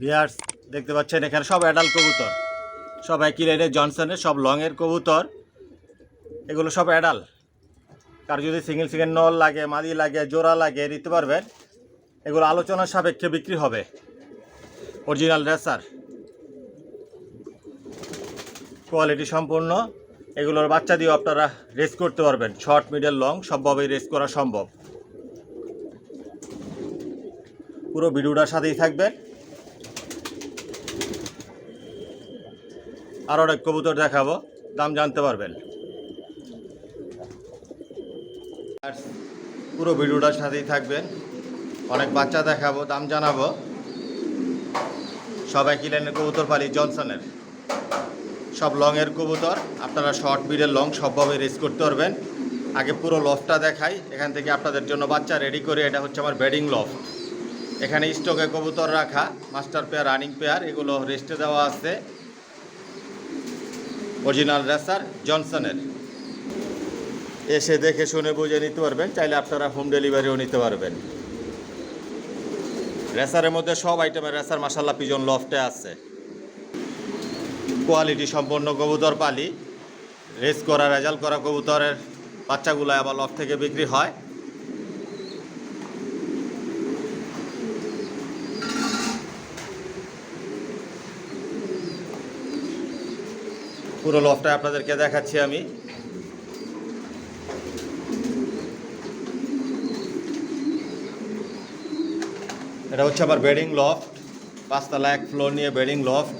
বিয়ার্স দেখতে পাচ্ছেন এখানে সব অ্যাডাল কবুতর। সব একই লাইনের জনসনের সব লংয়ের কবুতর। এগুলো সব অ্যাডাল কার যদি সিঙ্গেল সিঙ্গেল নল লাগে, মাদি লাগে, জোড়া লাগে, নিতে পারবেন। এগুলো আলোচনার সাপেক্ষে বিক্রি হবে। অরিজিনাল রেসার কোয়ালিটি সম্পূর্ণ। এগুলোর বাচ্চা দিয়েও আপনারা রেস করতে পারবেন। শর্ট মিডল লং সবভাবেই রেস করা সম্ভব। পুরো ভিডিওটার সাথেই থাকবেন। আর অনেক কবুতর দেখাবো, দাম জানতে পারবেন। আর পুরো ভিডিওটার সাথেই থাকবেন। অনেক বাচ্চা দেখাবো, দাম জানাব। সবাই কিলেনের কবুতর পালি? জনসনের সব লংয়ের কবুতর, আপনারা শর্ট বিডের লং সবভাবে রেস করতে পারবেন। আগে পুরো লফটা দেখাই, এখান থেকে আপনাদের জন্য বাচ্চা রেডি করে, এটা হচ্ছে আমার বেডিং লফ এখানে স্টকে কবুতর রাখা মাস্টার পেয়ার রানিং পেয়ার এগুলো রেস্টে দেওয়া আছে। অরিজিনাল রেসার জনসনের। এসে দেখে শুনে বুঝে নিতে পারবেন, চাইলে আপনারা হোম ডেলিভারিও নিতে পারবেন। রেসারের মধ্যে সব আইটেমের রেসার মাসাল্লা পিজন লফটে আছে। কোয়ালিটি সম্পন্ন কবুতর পালি। রেস করা, রেজাল্ট করা কবুতরের বাচ্চাগুলো আবার লফ থেকে বিক্রি হয়। পুরো লফটা আপনাদেরকে দেখাচ্ছি আমি। এটা হচ্ছে আমার বেডিং লফট পাঁচতলা এক ফ্লোর নিয়ে বেডিং লফট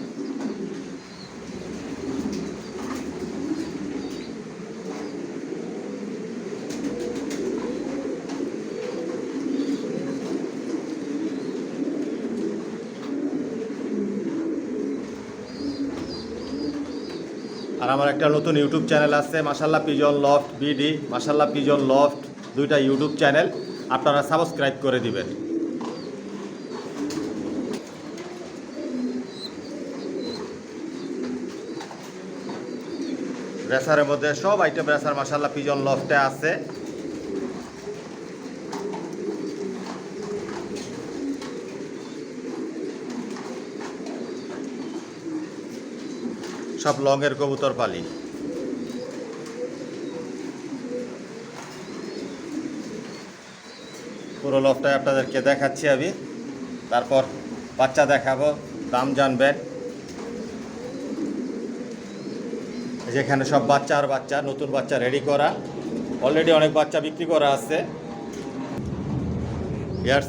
আর আমার একটা নতুন ইউটিউব চ্যানেল আছে Mashallah pigeon loft BD Mashallah pigeon loft দুইটা ইউটিউব চ্যানেল আপনারা সাবস্ক্রাইব করে দিবেন। রেসারের মধ্যে সব আইটেম রেসার মাসাল্লাহ পিজন লফটে আছে। সব লংয়ের কবুতর পালি। পুরো লফটাই আপনাদেরকে দেখাচ্ছি আমি। তারপর বাচ্চা দেখাবো, দাম জানবেন। যেখানে সব বাচ্চা আর বাচ্চা, নতুন বাচ্চা রেডি করা। অলরেডি অনেক বাচ্চা বিক্রি করা আছে।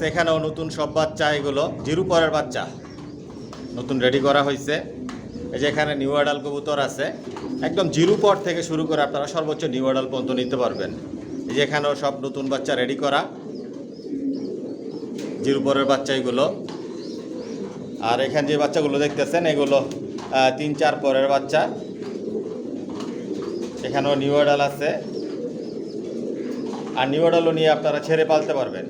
এখানেও নতুন সব বাচ্চা, এগুলো জিরু পরের বাচ্চা। নতুন রেডি করা হয়েছে এই যে এখানে নিউ অ্যাডাল কবুতর আছে, একদম জিরো পর থেকে শুরু করে আপনারা সর্বোচ্চ নিউ অ্যাডাল পর্যন্ত নিতে পারবেন। এই যে এখানেও সব নতুন বাচ্চা রেডি করা, জিরো পরের বাচ্চা এগুলো আর এখানে যে বাচ্চাগুলো দেখতেছেন, এগুলো তিন চার পরের বাচ্চা। এখানেও নিউ অ্যাডাল আছে। আর নিউ অ্যাডালও নিয়ে আপনারা ছেড়ে পালতে পারবেন।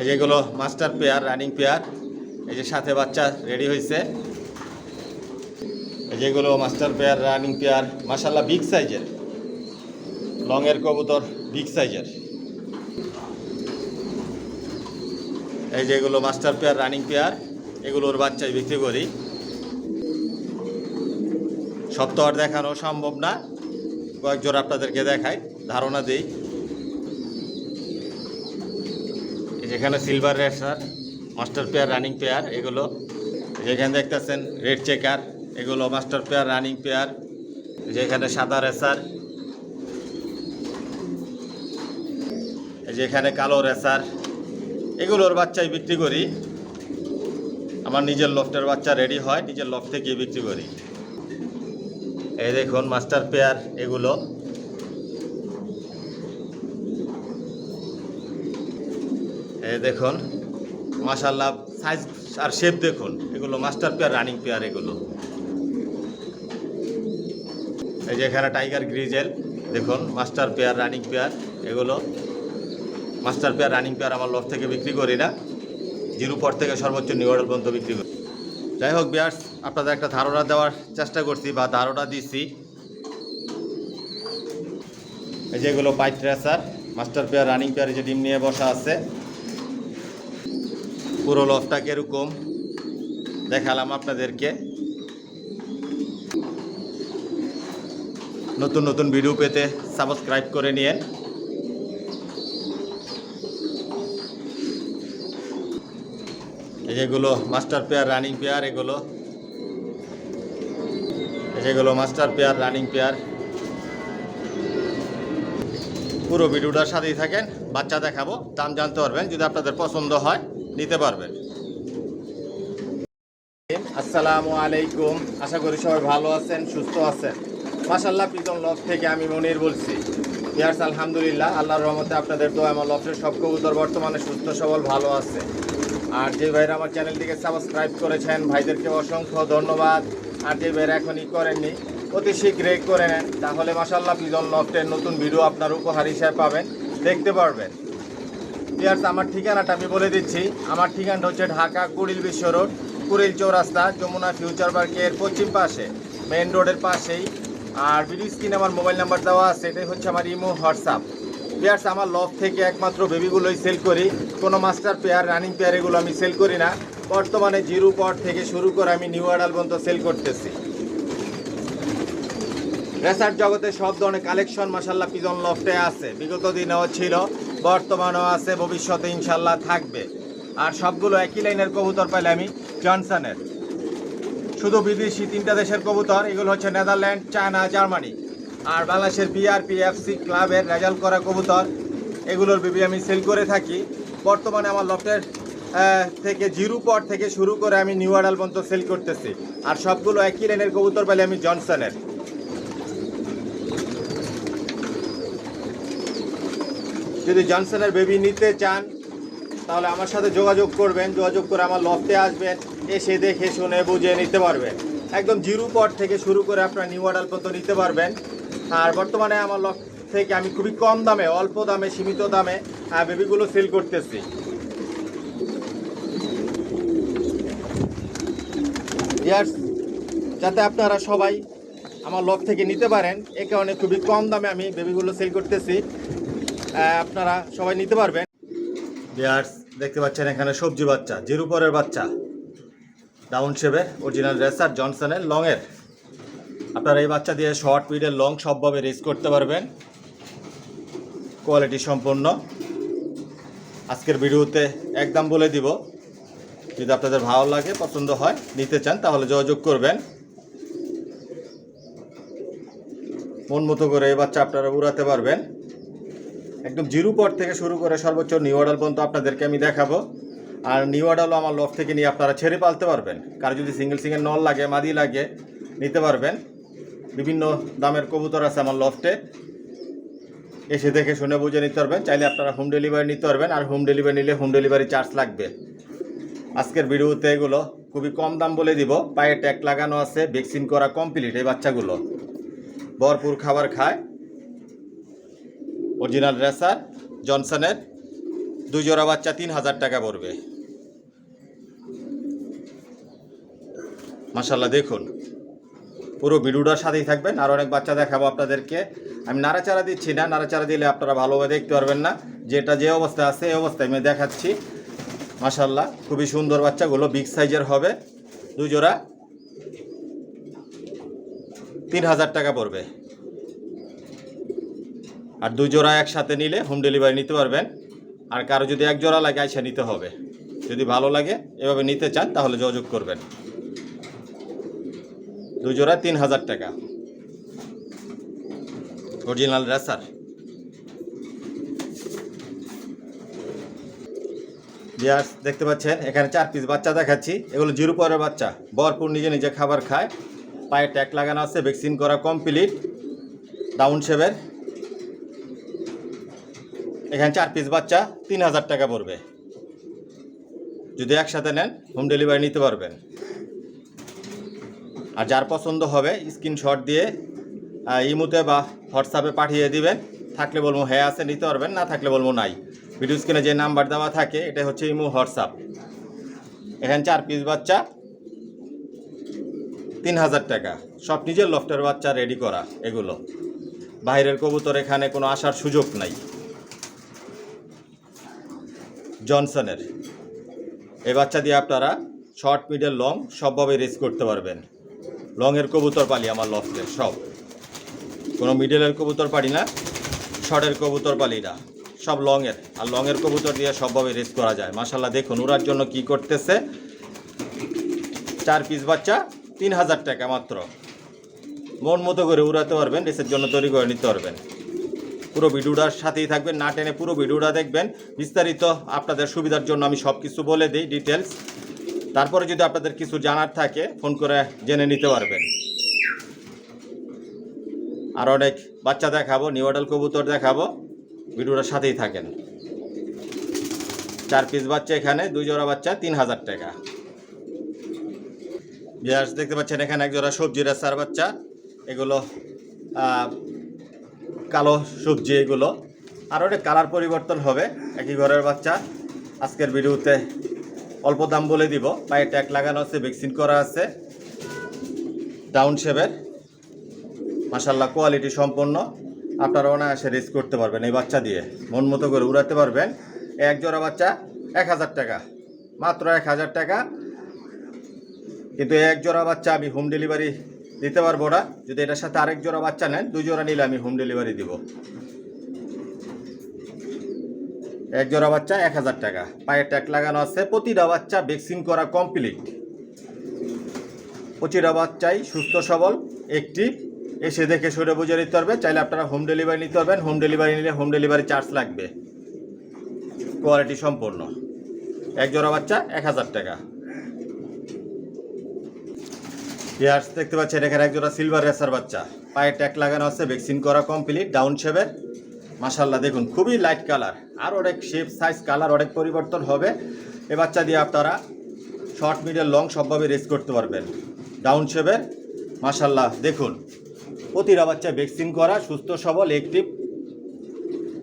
এই যেগুলো মাস্টার পেয়ার, রানিং পেয়ার। এই যে সাথে বাচ্চা রেডি হয়েছে এই যেগুলো মাস্টার পেয়ার, রানিং পেয়ার মাসাল্লাহ বিগ সাইজের লংয়ের কবুতর বিগ সাইজের এই যেগুলো মাস্টার পেয়ার, রানিং পেয়ার এগুলোর বাচ্চাই বিক্রি করি। সব তো দেখানো সম্ভব না। কয়েকজন আপনাদেরকে দেখাই, ধারণা দিই। যেখানে silver racer master pair running pair এগুলো। যেখানে দেখতেছেন রেড চেকার এগুলো মাস্টার পেয়ার রানিং পেয়ার যেখানে সাদা রেসার যেখানে কালো রেসার এগুলোর বাচ্চাই বিক্রি করি। আমার নিজের লফটের বাচ্চা রেডি হয়, নিজের লফট থেকে বিক্রি করি। এই দেখুন মাস্টার পেয়ার এগুলো। দেখুন মাশাল্লাহ সাইজ আর শেপ দেখুন, এগুলো মাস্টার পেয়ার রানিং পেয়ার এগুলো। এই যে এখানে টাইগার গ্রিজেল দেখুন মাস্টার পেয়ার রানিং পেয়ার এগুলো। মাস্টার পেয়ার রানিং পেয়ার আমার লফ থেকে বিক্রি করি না। জিরো পর থেকে সর্বোচ্চ নিউডাল পর্যন্ত বিক্রি করি। যাই হোক বিয়ার্স আপনাদের একটা ধারণা দেওয়ার চেষ্টা করছি বা ধারণা দিচ্ছি এই যেগুলো পাইট রেসার মাস্টার পেয়ার রানিং পেয়ারে যে ডিম নিয়ে বসা আছে। পুরো লফটা কীরকম? দেখালাম আপনাদেরকে। নতুন নতুন ভিডিও পেতে সাবস্ক্রাইব করে নিয়েন। যেগুলো মাস্টার পেয়ার, রানিং পেয়ার এগুলো। যেগুলো মাস্টার পেয়ার, রানিং পেয়ার। পুরো ভিডিওটার সাথেই থাকেন, বাচ্চা দেখাবো, দাম জানতে পারবেন, যদি আপনাদের পছন্দ হয়। নিতে পারবেন। আসসালামু আলাইকুম। আশা করি সবাই ভালো আছেন, সুস্থ আছেন। মাশাল্লাহ প্রীতম লফ থেকে আমি মনির বলছি। ইয়ার্স, আলহামদুলিল্লাহ, আল্লাহর রহমতে আপনাদের তো আমার লফের সব কবুতর বর্তমানে সুস্থ, সবল, ভালো আছে। আর যে ভাইরা আমার চ্যানেলটিকে সাবস্ক্রাইব করেছেন, ভাইদেরকে অসংখ্য ধন্যবাদ। আর যে ভাইরা এখনই করেননি, অতি শীঘ্রই করে নেন। তাহলে মাসাল্লাহ প্রিজন লফটের নতুন ভিডিও আপনার উপহার হিসেবে পাবেন। দেখতে পারবেন। ইয়ার্স আমার ঠিকানাটা আমি বলে দিচ্ছি। আমার ঠিকানাটা হচ্ছে ঢাকা কুড়িল বিশ্ব রোড, কুড়িল চৌরাস্তা, যমুনা ফিউচার পার্কের পশ্চিম পাশে মেন রোডের পাশেই। আর ভিডিও স্ক্রিনে আমার মোবাইল নাম্বার দেওয়া আছে, এটাই হচ্ছে আমার ইমো, হোয়াটসঅ্যাপ। পেয়ার্স আমার লফ থেকে একমাত্র বেবিগুলোই সেল করি। কোনো মাস্টার পেয়ার রানিং পেয়ার এগুলো আমি সেল করি না। বর্তমানে জিরো পট থেকে শুরু করে আমি নিউ আডাল পর্যন্ত সেল করতেছি। রেসার্ট জগতে সব ধরনের কালেকশন মাসাল্লাহ পিজন লফটে আছে। বিগত দিনেও ছিল, বর্তমানেও আছে, ভবিষ্যতে ইনশাল্লাহ থাকবে। আর সবগুলো একই লাইনের কবুতর পাইলে আমি জনসনের। শুধু বিদেশি, তিনটা দেশের কবুতর, এগুলো হচ্ছে নেদারল্যান্ড, চায়না, জার্মানি। আর বাংলাদেশের বিআরপি, এফসি ক্লাবের রেজাল্ট করা কবুতর, এগুলোর বিবি আমি সেল করে থাকি। বর্তমানে আমার লফটের থেকে জিরো পট থেকে শুরু করে আমি নিউ আডাল পর্যন্ত সেল করতেছি। আর সবগুলো একই লাইনের কবুতর পাইলে আমি জনসনের। যদি জনসনের বেবি নিতে চান, তাহলে আমার সাথে যোগাযোগ করবেন, যোগাযোগ করে আমার লফটে আসবেন, এসে দেখে শুনে বুঝে নিতে পারবেন। একদম জিরো পট থেকে শুরু করে আপনার নিউ অর্ডার পর্যন্ত নিতে পারবেন। আর বর্তমানে আমার লফট থেকে আমি খুবই কম দামে, অল্প দামে, সীমিত দামে বেবিগুলো সেল করতেছি। যাতে আপনারা সবাই আমার লফট থেকে নিতে পারেন, এ কারণে খুবই কম দামে আমি বেবিগুলো সেল করতেছি। আপনারা সবাই নিতে পারবেন। দেখতে পাচ্ছেন এখানে সবজি বাচ্চা জিরু পরের বাচ্চা। ডাউন শেপের অরিজিনাল রেসার জনসনের লংয়ের আপনারা এই বাচ্চা দিয়ে শর্ট পিডের লং সবভাবে রেস করতে পারবেন। কোয়ালিটি সম্পন্ন। আজকের ভিডিওতে একদম বলে দিব, যদি আপনাদের ভালো লাগে, পছন্দ হয়, নিতে চান, তাহলে যোগাযোগ করবেন। মন মতো করে এই বাচ্চা আপনারা উড়াতে পারবেন। একদম জিরো পট থেকে শুরু করে সর্বোচ্চ নিউ অর্ডার পর্যন্ত আপনাদেরকে আমি দেখাবো। আর নিউ অর্ডারও আমার লফ থেকে নিয়ে আপনারা ছেড়ে পালতে পারবেন। কার যদি সিঙ্গেল সিঙ্গেল নল লাগে, মাদি লাগে, নিতে পারবেন। বিভিন্ন দামের কবুতর আছে আমার লফটে এসে দেখে শুনে বুঝে নিতে পারবেন। চাইলে আপনারা হোম ডেলিভারি নিতে পারবেন আর হোম ডেলিভারি নিলে হোম ডেলিভারি চার্জ লাগবে। আজকের ভিডিওতে এগুলো খুবই কম দাম বলে দিব। পায়ে ট্যাগ লাগানো আছে ভ্যাকসিন করা কমপ্লিট এই বাচ্চাগুলো। ভরপুর খাবার খায়। অরিজিনাল রেসার জনসনের দুই জোড়া বাচ্চা তিন হাজার টাকা পড়বে। মাসাল্লাহ দেখুন। পুরো ভিডিওটার সাথেই থাকবেন, আর অনেক বাচ্চা দেখাবো আপনাদেরকে। আমি নাড়াচাড়া দিচ্ছি না, নাড়াচাড়া দিলে আপনারা ভালোভাবে দেখতে পারবেন না। যেটা যে অবস্থায় আছে, এই অবস্থায় আমি দেখাচ্ছি। মাসাল্লাহ খুবই সুন্দর বাচ্চাগুলো, বিগ সাইজের হবে। দুজোড়া তিন হাজার টাকা পড়বে। আর দুই জোড়া একসাথে নিলে হোম ডেলিভারি নিতে পারবেন। আর কারও যদি এক জোড়া লাগে, আইসা নিতে হবে। যদি ভালো লাগে, এভাবে নিতে চান, তাহলে যোগাযোগ করবেন। দুই জোড়া তিন হাজার টাকা। অরিজিনাল রেসার বিয়ার্স দেখতে পাচ্ছেন, এখানে চার পিস বাচ্চা দেখাচ্ছি। এগুলো জিরো পরের বাচ্চা। ভরপুর নিজে নিজে খাবার খায়। পায়ে ট্যাগ লাগানো আছে ভ্যাকসিন করা কমপ্লিট ডাউন শেপের এখানে চার পিস বাচ্চা, তিন হাজার টাকা পড়বে। যদি একসাথে নেন হোম ডেলিভারি নিতে পারবেন। আর যার পছন্দ হবে স্ক্রিনশট দিয়ে ইমুতে বা হোয়াটসঅ্যাপে পাঠিয়ে দিবেন। থাকলে বলব হ্যাঁ আছে, নিতে পারবেন, না থাকলে বলব, নাই। ভিডিও স্ক্রিনে যে নাম্বার দেওয়া থাকে, এটা হচ্ছে ইমু, হোয়াটসঅ্যাপ। এখানে চার পিস বাচ্চা, তিন হাজার টাকা। সব নিজের লফটের বাচ্চা রেডি করা, এগুলো। বাইরের কবুতর এখানে কোনো আসার সুযোগ নাই। জনসনের। এই বাচ্চা দিয়ে আপনারা শর্ট, মিডল, লং সবভাবে রেস করতে পারবেন। লংয়ের কবুতর পালি, আমার লফটের সব। কোনো মিডলের কবুতর পালি না শর্টের কবুতর পালি না। সব লংয়ের। আর লংয়ের কবুতর দিয়ে সবভাবে রেস করা যায়। মাসাল্লাহ দেখুন ওরার জন্য কি করতেছে। চার পিস বাচ্চা, তিন হাজার টাকা মাত্র। মন মতো করে উড়াতে পারবেন, রেসের জন্য তৈরি করে নিতে পারবেন। পুরো ভিডিওটার সাথেই থাকবেন, না টেনে পুরো ভিডিওটা দেখবেন। বিস্তারিত আপনাদের সুবিধার জন্য আমি সব কিছু বলে দিই ডিটেলস তারপরে যদি আপনাদের কিছু জানার থাকে, ফোন করে জেনে নিতে পারবেন। আর অনেক বাচ্চা দেখাবো নিউ অডাল কবুতর দেখাবো, ভিডিওটার সাথেই থাকেন। চার পিস বাচ্চা এখানে, দুই জোড়া বাচ্চা, তিন হাজার টাকা। দেখতে পাচ্ছেন এখানে এক জোড়া সবজি রেসার বাচ্চা। এগুলো কালো সবজি এগুলো। আর ওটা কালার পরিবর্তন হবে, একই ঘরের বাচ্চা। আজকের ভিডিওতে অল্প দাম বলে দিব, পায়ে ট্যাগ লাগানো আছে, ভ্যাকসিন করা আছে। ডাউন শেপের। মাসাল্লাহ কোয়ালিটি সম্পন্ন। আপনারা অনায়াসে রেস করতে পারবেন এই বাচ্চা দিয়ে। মন মতো করে উড়াতে পারবেন। এক জোড়া বাচ্চা, এক হাজার টাকা। মাত্র এক হাজার টাকা। কিন্তু এক জোড়া বাচ্চা আমি হোম ডেলিভারি দিতে পারব না। যদি এটার সাথে আরেক জোড়া বাচ্চা নেন, দুই জোড়া নিলে আমি হোম ডেলিভারি দিব। এক জোড়া বাচ্চা এক হাজার টাকা। পায়ে ট্যাগ লাগানো আছে। প্রতিটা বাচ্চা ভ্যাকসিন করা কমপ্লিট প্রতিটা বাচ্চাই সুস্থ, সবল একটি এসে দেখে সরে বুঝে নিতে পারবে। চাইলে আপনারা হোম ডেলিভারি নিতে পারবেন। হোম ডেলিভারি নিলে হোম ডেলিভারি চার্জ লাগবে। কোয়ালিটি সম্পূর্ণ। এক জোড়া বাচ্চা এক হাজার টাকা। ইয়ার্স দেখতে পাচ্ছেন, এখানে এক জোড়া সিলভার রেসার বাচ্চা। পায়ে ট্যাগ লাগানো আছে ভ্যাকসিন করা কমপ্লিট ডাউন শেপের মাসাল্লাহ দেখুন, খুবই লাইট কালার আর অনেক শেপ সাইজ কালার অনেক পরিবর্তন হবে। এ বাচ্চা দিয়ে আপনারা শর্ট মিডিয়াম লং সবভাবে রেস করতে পারবেন। ডাউন শেপের মাসাল্লাহ দেখুন, প্রতিটা বাচ্চা ভ্যাকসিন করা, সুস্থ, সবল একটিভ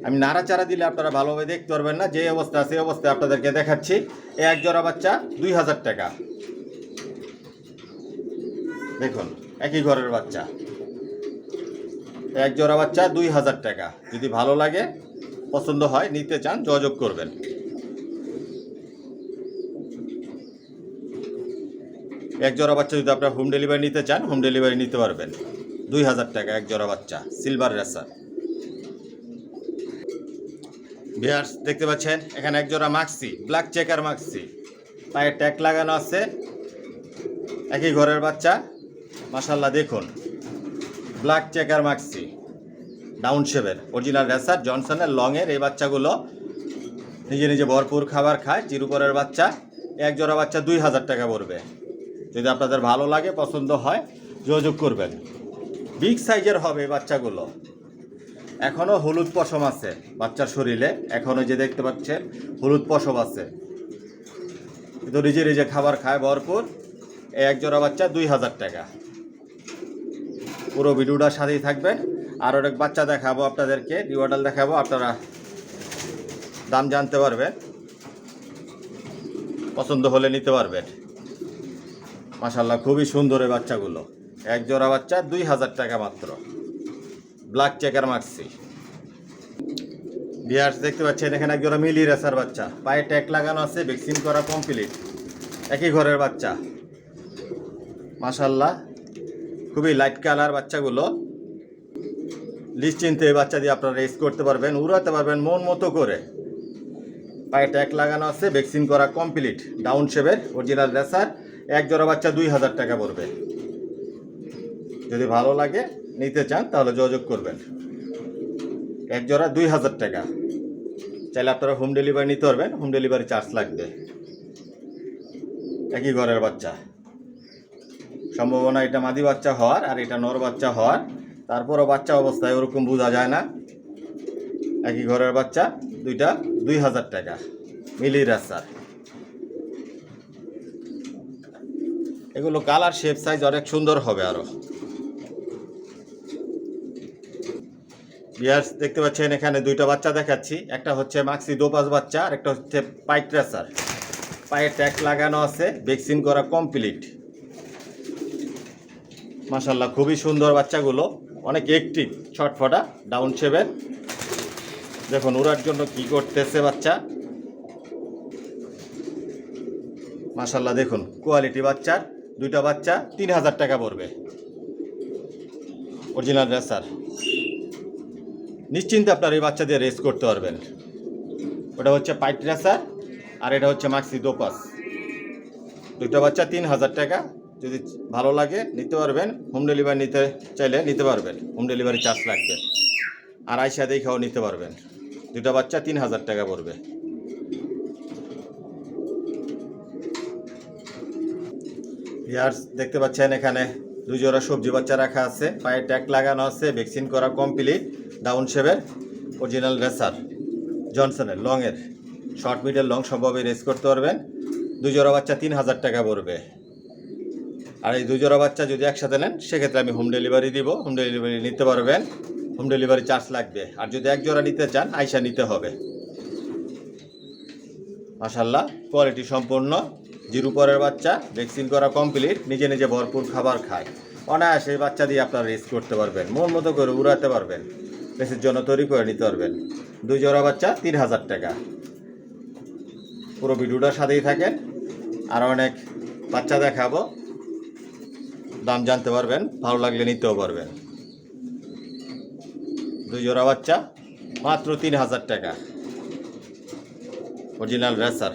আমি নাড়াচাড়া দিলে আপনারা ভালোভাবে দেখতে পারবেন না, যে অবস্থা, সেই অবস্থায় আপনাদেরকে দেখাচ্ছি। এ এক জোড়া বাচ্চা, দুই হাজার টাকা। দেখুন, একই ঘরের বাচ্চা। এক জোড়া বাচ্চা দুই হাজার টাকা। যদি ভালো লাগে, পছন্দ হয়, নিতে চান, যোগাযোগ করবেন। এক জোড়া বাচ্চা যদি আপনার হোম ডেলিভারি নিতে চান হোম ডেলিভারি নিতে পারবেন। দুই হাজার টাকা এক জোড়া বাচ্চা সিলভার রেসার বিয়ার্স দেখতে পাচ্ছেন, এখানে এক জোড়া মাক্সি ব্ল্যাক চেকার মাক্সি পায়ে ট্যাগ লাগানো আছে। একই ঘরের বাচ্চা। মাসাল্লাহ দেখুন। ব্ল্যাক চেকার মাক্সি ডাউন শেপের অরিজিনাল রেসার জনসনের লংয়ের এই বাচ্চাগুলো নিজে নিজে ভরপুর খাবার খায় চিরুপরের বাচ্চা, এক জোড়া বাচ্চা দুই হাজার টাকা পড়বে। যদি আপনাদের ভালো লাগে, পছন্দ হয়, যোগাযোগ করবেন। বিগ সাইজের হবে বাচ্চাগুলো। এখনও হলুদ পশম আছে বাচ্চার শরীরে। এখনও যে দেখতে পাচ্ছেন, হলুদ পশম আছে। কিন্তু নিজে নিজে খাবার খায় ভরপুর, এক জোড়া বাচ্চা দুই হাজার টাকা। পুরো ভিডিওটার সাথেই থাকবেন। আর অনেক বাচ্চা দেখাবো আপনাদেরকে ডিওয়াটাল দেখাবো, আপনারা দাম জানতে পারবেন। পছন্দ হলে নিতে পারবেন। মাসাল্লাহ খুবই সুন্দর এই বাচ্চাগুলো। এক জোড়া বাচ্চা, দুই হাজার টাকা মাত্র। ব্ল্যাক চেকার মার্কসি বিয়ার্স দেখতে পাচ্ছেন, এখানে এক জোড়া মিলি রেসার বাচ্চা। পায়ে ট্যাক লাগানো আছে, ভ্যাকসিন করা কমপ্লিট একই ঘরের বাচ্চা। মাসাল্লাহ খুবই লাইট কালার বাচ্চাগুলো। নিশ্চিন্তে এই বাচ্চা দিয়ে আপনারা রেস করতে পারবেন, উড়াতে পারবেন মন মতো করে। পায়ে ট্যাক লাগানো আছে ভ্যাকসিন করা কমপ্লিট ডাউন শেপের অরিজিনাল রেসার এক জোড়া বাচ্চা দুই হাজার টাকা পড়বে। যদি ভালো লাগে নিতে চান, তাহলে যোগাযোগ করবেন। এক জোড়া দুই হাজার টাকা। চাইলে আপনারা হোম ডেলিভারি নিতে পারবেন হোম ডেলিভারি চার্জ লাগবে। একই ঘরের বাচ্চা। সম্ভাবনা এটা মাদি বাচ্চা হওয়ার আর এটা নর বাচ্চা হওয়ার। তারপরও বাচ্চা অবস্থায় ওরকম বোঝা যায় না। একই ঘরের বাচ্চা, দুইটা দুই হাজার টাকা। মিলি রাস্তার এগুলো কালার শেপ সাইজ অনেক সুন্দর হবে আরও। বিয়ার্স দেখতে পাচ্ছেন এখানে দুইটা বাচ্চা দেখাচ্ছি। একটা হচ্ছে মাক্সি দোপাস বাচ্চা আর একটা হচ্ছে পাইক ট্রেসার পায়ে ট্যাক লাগানো আছে ভ্যাকসিন করা কমপ্লিট মাশাল্লাহ খুবই সুন্দর বাচ্চাগুলো। অনেক একটিভ ছটফটা ডাউন শেপের দেখুন ওরার জন্য কি করতেছে বাচ্চা। মাশাল্লাহ দেখুন কোয়ালিটি বাচ্চার, দুইটা বাচ্চা, তিন হাজার টাকা পড়বে। অরিজিনাল রেসার নিশ্চিন্তে আপনার এই বাচ্চা দিয়ে রেস করতে পারবেন। ওটা হচ্ছে পাইট রেসার আর এটা হচ্ছে মাক্সি দোপাস দুইটা বাচ্চা, তিন হাজার টাকা। যদি ভালো লাগে, নিতে পারবেন। হোম ডেলিভারি নিতে চাইলে নিতে পারবেন। হোম ডেলিভারি চার্জ লাগবে। আর আইসা দেখেও নিতে পারবেন। দুটা বাচ্চা তিন হাজার টাকা পড়বে। দেখতে পাচ্ছেন এখানে দুই জোড়া সবজি বাচ্চা রাখা আছে। পায়ে ট্যাগ লাগানো আছে। ভ্যাকসিন করা কমপ্লিট ডাউন শেপের অরিজিনাল রেসার জনসনের লংয়ের শর্ট মিডল লং সম্ভবে রেস করতে পারবেন। দুই জোড়া বাচ্চা তিন হাজার টাকা পড়বে। আর এই দুজোড়া বাচ্চা যদি একসাথে নেন, সেক্ষেত্রে আমি হোম ডেলিভারি দিব। হোম ডেলিভারি নিতে পারবেন। হোম ডেলিভারি চার্জ লাগবে। আর যদি এক জোড়া নিতে চান, আইসা নিতে হবে। মাশাল্লাহ কোয়ালিটি সম্পূর্ণ। জিরু পরের বাচ্চা ভ্যাকসিন করা কমপ্লিট নিজে নিজে ভরপুর খাবার খায়। অনায়াসে বাচ্চা দিয়ে আপনারা রেস করতে পারবেন। মন মতো করে উড়াতে পারবেন। রেসের জন্য তৈরি করে নিতে পারবেন। দুই জোড়া বাচ্চা তিন হাজার টাকা। পুরো ভিডিওটার সাথেই থাকেন। আর অনেক বাচ্চা দেখাবো। দাম জানতে পারবেন, ভালো লাগলে নিতেও পারবেন। দুই জোড়া বাচ্চা, মাত্র তিন হাজার টাকা। অরিজিনাল রেসার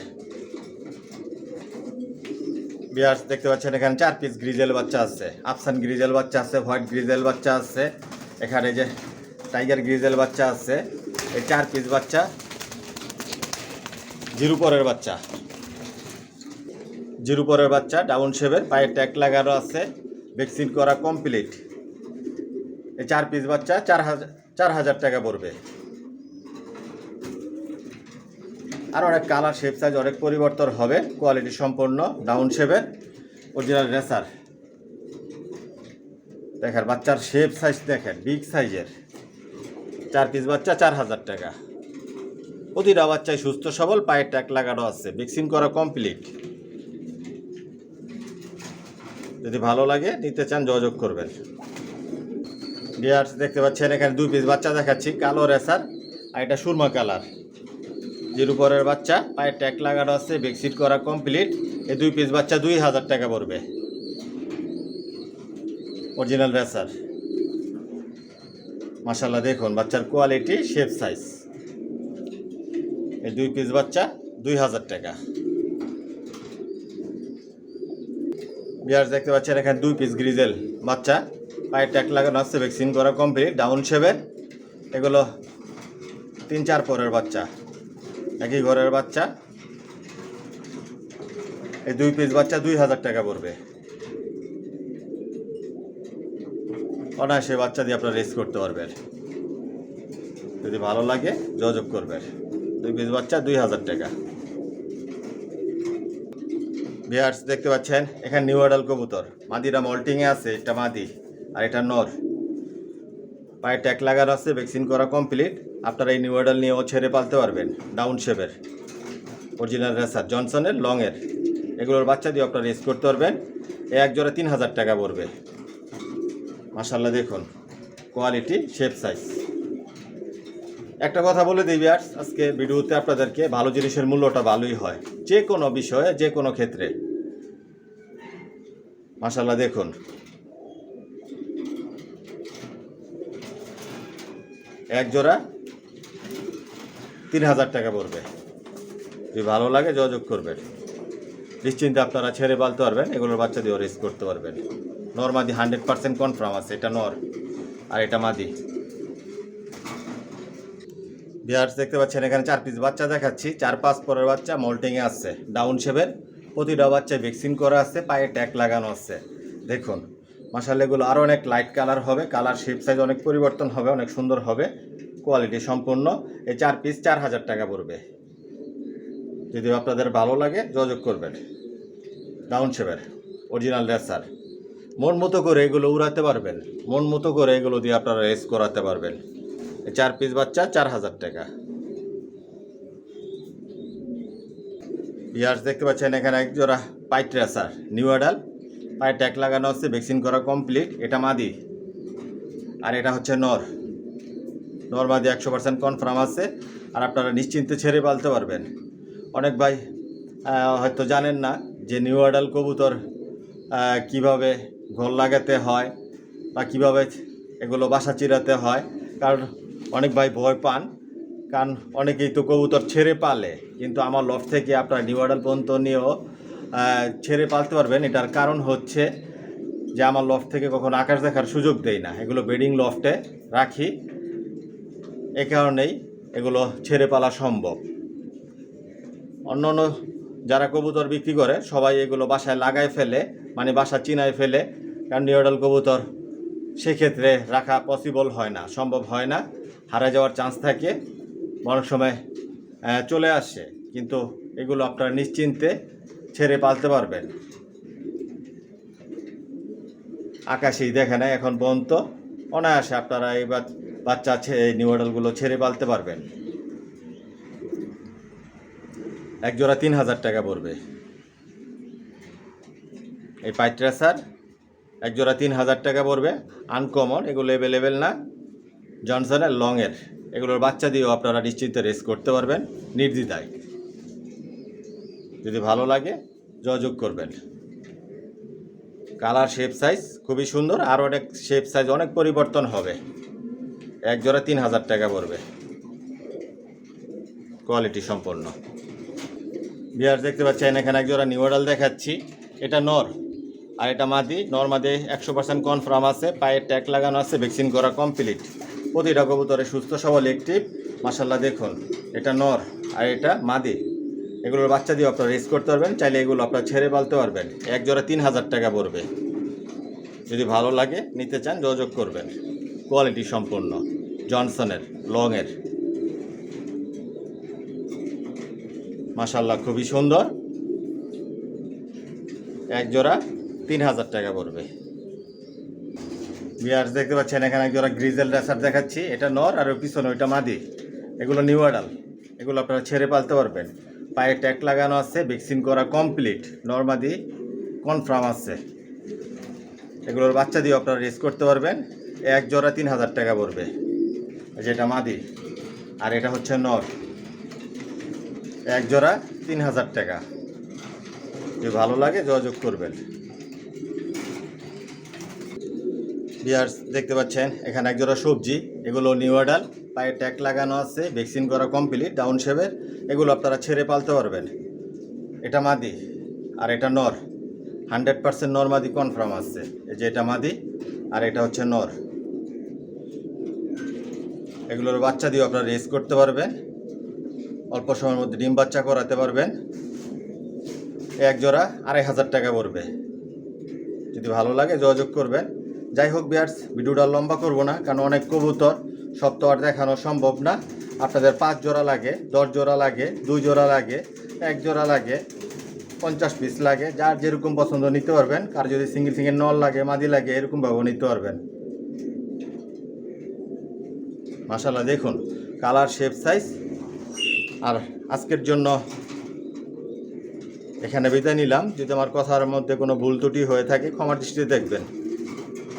বিয়ার্স দেখতে পাচ্ছেন এখানে চার পিস গ্রিজেল বাচ্চা আছে। আফসান গ্রিজেল বাচ্চা আছে হোয়াইট গ্রিজেল বাচ্চা আছে। এখানে যে টাইগার গ্রিজেল বাচ্চা আছে, এই চার পিস বাচ্চা জিরু পরের বাচ্চা। জিরু পরের বাচ্চা ডাউন শেপের পায়ে ট্যাগ লাগানো আছে। ভ্যাকসিন করা কমপ্লিট। এই চার পিস বাচ্চা চার হাজার চার হাজার টাকা পড়বে। আর অনেক কালার শেপ সাইজ অনেক পরিবর্তন হবে। কোয়ালিটি সম্পন্ন ডাউন শেপের অরিজিনাল রেসার দেখেন, বাচ্চার শেপ সাইজ দেখেন বিগ সাইজের চার পিস বাচ্চা চার হাজার টাকা। প্রতিটা বাচ্চায় সুস্থ, সবল পায়ের ট্যাক লাগানো আছে। ভ্যাকসিন করা কমপ্লিট যদি ভালো লাগে, নিতে চান, যোগাযোগ করবেন। ডিয়ার্স দেখতে পাচ্ছেন, এখানে দুই পিস বাচ্চা দেখাচ্ছি, কালো রেসার আর এটা সুরমা কালার। জির উপরের বাচ্চা পায়ে ট্যাগ লাগানো আছে ভ্যাকসিন করা কমপ্লিট এই দুই পিস বাচ্চা দুই হাজার টাকা পড়বে। Original racer. মাসাল্লাহ দেখুন, বাচ্চার কোয়ালিটি শেপ সাইজ এই দুই পিস বাচ্চা দুই হাজার টাকা। বিয়ার দেখতে পাচ্ছেন এখানে দুই পিস গ্রিজেল বাচ্চা। পায়ে ট্যাগ লাগানো আছে ভ্যাকসিন করা কমপ্লিট ডাউন শেপের এগুলো তিন, চার পরের বাচ্চা। একই ঘরের বাচ্চা। এই দুই পিস বাচ্চা দুই হাজার টাকা পড়বে। অনায়াসে বাচ্চা দিয়ে আপনারা রেস করতে পারবেন। যদি ভালো লাগে, যোগাযোগ করবেন। দুই পিস বাচ্চা দুই হাজার টাকা। বিহার্স দেখতে পাচ্ছেন, এখানে নিউ আডাল কবুতর। মাদিরা মল্টিংয়ে আছে, এটা মাদি, আর এটা নর। পায়ে ট্যাগ লাগানো আছে, ভ্যাকসিন করা কমপ্লিট। আপনারা এই নিউ আডাল নিয়েও ছেড়ে পালতে পারবেন, ডাউন শেপের। অরিজিনাল রেসার, জনসনের, লংয়ের। এগুলোর বাচ্চা দিয়ে আপনারা রেস করতে পারবেন। এ এক জোড়া তিন হাজার টাকা পড়বে। মাসাল্লাহ দেখুন, কোয়ালিটি, শেপ সাইজ। একটা কথা বলে দিই বিয়ার্স আজকে ভিডিওতে আপনাদেরকে ভালো জিনিসের মূল্যটা ভালোই হয়। যে কোনো বিষয়ে, যে কোনো ক্ষেত্রে। মাসাল্লাহ দেখুন। এক জোড়া তিন হাজার টাকা পড়বে। যদি ভালো লাগে, যোগাযোগ করবেন। নিশ্চিন্তে আপনারা ছেড়ে পালতে পারবেন, এগুলোর বাচ্চা দিয়েও রেস করতে পারবেন। নর্মাদি হান্ড্রেড পার্সেন্ট কনফার্ম আছে, এটা নর আর এটা মাদি। বিহার্স দেখতে পাচ্ছেন, এখানে চার পিস বাচ্চা দেখাচ্ছি, চার পাঁচ পরের বাচ্চা মল্টিংয়ে আসছে ডাউন শেপের প্রতিটা বাচ্চা ভ্যাকসিন করা আছে, পায়ে ট্যাগ লাগানো আছে। দেখুন মাসাল এগুলো আরও অনেক লাইট কালার হবে কালার শেপ সাইজ অনেক পরিবর্তন হবে, অনেক সুন্দর হবে কোয়ালিটি সম্পূর্ণ। এই চার পিস চার হাজার টাকা পড়বে। যদি আপনাদের ভালো লাগে, যোগাযোগ করবেন। ডাউন শেপের অরিজিনাল রেসার মন মতো করে এগুলো উড়াতে পারবেন। মন মতো করে এগুলো দিয়ে আপনারা রেস করাতে পারবেন। এই চার পিস বাচ্চা চার হাজার টাকা। ইয়ার্স দেখতে পাচ্ছেন এখানে এক জোড়া পাইট রেসার নিউ অ্যাডাল। পায়ে ট্যাক লাগানো হচ্ছে, ভ্যাকসিন করা কমপ্লিট। এটা মাদি আর এটা হচ্ছে নর। নর মাদি একশো পার্সেন্ট কনফার্ম আছে আর আপনারা নিশ্চিন্তে ছেড়ে পালতে পারবেন। অনেক ভাই হয়তো জানেন না যে নিউ অ্যাডাল কবুতর কীভাবে ঘর লাগাতে হয় বা কীভাবে এগুলো বাসা চিরাতে হয়। কারণ অনেক ভাই ভয় পান কারণ অনেকেই তো কবুতর ছেড়ে পালে, কিন্তু আমার লফ থেকে আপনারা আডাল পর্যন্ত নিয়েও ছেড়ে পালতে পারবেন। এটার কারণ হচ্ছে যে আমার লফট থেকে কখনো আকাশ দেখার সুযোগ দেই না। এগুলো বেডিং লফটে রাখি। এ কারণেই এগুলো ছেড়ে পালা সম্ভব। অন্য অন্য যারা কবুতর বিক্রি করে, সবাই এগুলো বাসায় লাগায় ফেলে মানে বাসা চিনায় ফেলে, কারণ নিউডাল কবুতর সেক্ষেত্রে রাখা পসিবল হয় না, সম্ভব হয় না। হারা যাওয়ার চান্স থাকে। অনেক সময় চলে আসে, কিন্তু এগুলো আপনারা নিশ্চিন্তে ছেড়ে পালতে পারবেন। আকাশেই দেখে না এখন পর্যন্ত অনায়াসে আপনারা এই বাচ্চা এই নিউডলগুলো ছেড়ে পালতে পারবেন। এক জোড়া তিন হাজার টাকা পড়বে। এই পাইট্রাসার এক জোড়া তিন হাজার টাকা পড়বে। আনকমন এগুলো অ্যাভেলেবেল না। জনসনের লংয়ের এগুলোর বাচ্চা দিয়েও আপনারা নিশ্চিন্তে রেস করতে পারবেন, নির্দ্বিধায়। যদি ভালো লাগে, যোগাযোগ করবেন। কালার শেপ সাইজ খুবই সুন্দর, আর অনেক শেপ সাইজ অনেক পরিবর্তন হবে। এক জোড়া তিন হাজার টাকা পড়বে। কোয়ালিটি সম্পন্ন। বিয়ার দেখতে পাচ্ছেন, এখানে এক জোড়া নিউডাল দেখাচ্ছি। এটা নর, আর এটা মাদি। নর মাদি একশো পার্সেন্ট কনফার্ম আছে পায়ে ট্যাগ লাগানো আছে ভ্যাকসিন করা কমপ্লিট প্রতিটা কবুতরে সুস্থ সবল একটিভ মাসাল্লাহ দেখুন, এটা নর আর এটা মাদি। এগুলোর বাচ্চা দিয়ে আপনারা রেস করতে পারবেন, চাইলে এগুলো আপনারা ছেড়ে পালতে পারবেন। এক জোড়া তিন হাজার টাকা পড়বে। যদি ভালো লাগে, নিতে চান, যোগাযোগ করবেন। কোয়ালিটি সম্পূর্ণ, জনসনের, লংয়ের। মাসাল্লাহ খুবই সুন্দর। এক জোড়া তিন হাজার টাকা পড়বে। বিয়ার্স দেখতে পাচ্ছেন, এখানে এক গ্রিজেল রেসার দেখাচ্ছি। এটা নর আর পিছনে ওইটা মাদি। এগুলো নিউ আডাল এগুলো আপনারা ছেড়ে পালতে পারবেন। পায়ে ট্যাক লাগানো আছে ভ্যাকসিন করা কমপ্লিট নর্মাদি কনফার্ম আছে। এগুলোর বাচ্চা দিয়ে আপনারা রেস করতে পারবেন। এক জোড়া তিন হাজার টাকা পড়বে। যেটা মাদি। আর এটা হচ্ছে নর। এক জোড়া তিন হাজার টাকা। যদি ভালো লাগে যোগাযোগ করবেন। বিয়ার্স দেখতে পাচ্ছেন, এখানে এক জোড়া সবজি, এগুলো নিউ অর্ডার পায়ে ট্যাগ লাগানো আছে ভ্যাকসিন করা কমপ্লিট ডাউন শেপের এগুলো আপনারা ছেড়ে পালতে পারবেন। এটা মাদি, আর এটা নর হান্ড্রেড পার্সেন্ট নর মাদি কনফার্ম আসছে এই যে এটা মাদি, আর এটা হচ্ছে নর। এগুলোর বাচ্চা দিয়েও আপনারা রেস করতে পারবেন। অল্প সময়ের মধ্যে ডিম বাচ্চা করাতে পারবেন। এক জোড়া আড়াই হাজার টাকা পড়বে। যদি ভালো লাগে যোগাযোগ করবেন। যাই হোক বিয়ার্স ভিডিওটা লম্বা করব না, কারণ অনেক কবুতর, সব তো আর দেখানো সম্ভব না। আপনাদের পাঁচ জোড়া লাগে, দশ জোড়া লাগে, দুই জোড়া লাগে, এক জোড়া লাগে, পঞ্চাশ পিস লাগে, যার যেরকম পছন্দ নিতে পারবেন। কার যদি সিঙ্গেল সিঙ্গেল নল লাগে, মাদি লাগে এরকমভাবেও নিতে পারবেন। মাসাল্লাহ দেখুন, কালার শেপ সাইজ আর আজকের জন্য এখানে বিদায় নিলাম। যদি আমার কথার মধ্যে কোনো ভুল ত্রুটি হয়ে থাকে, ক্ষমার দৃষ্টিতে দেখবেন।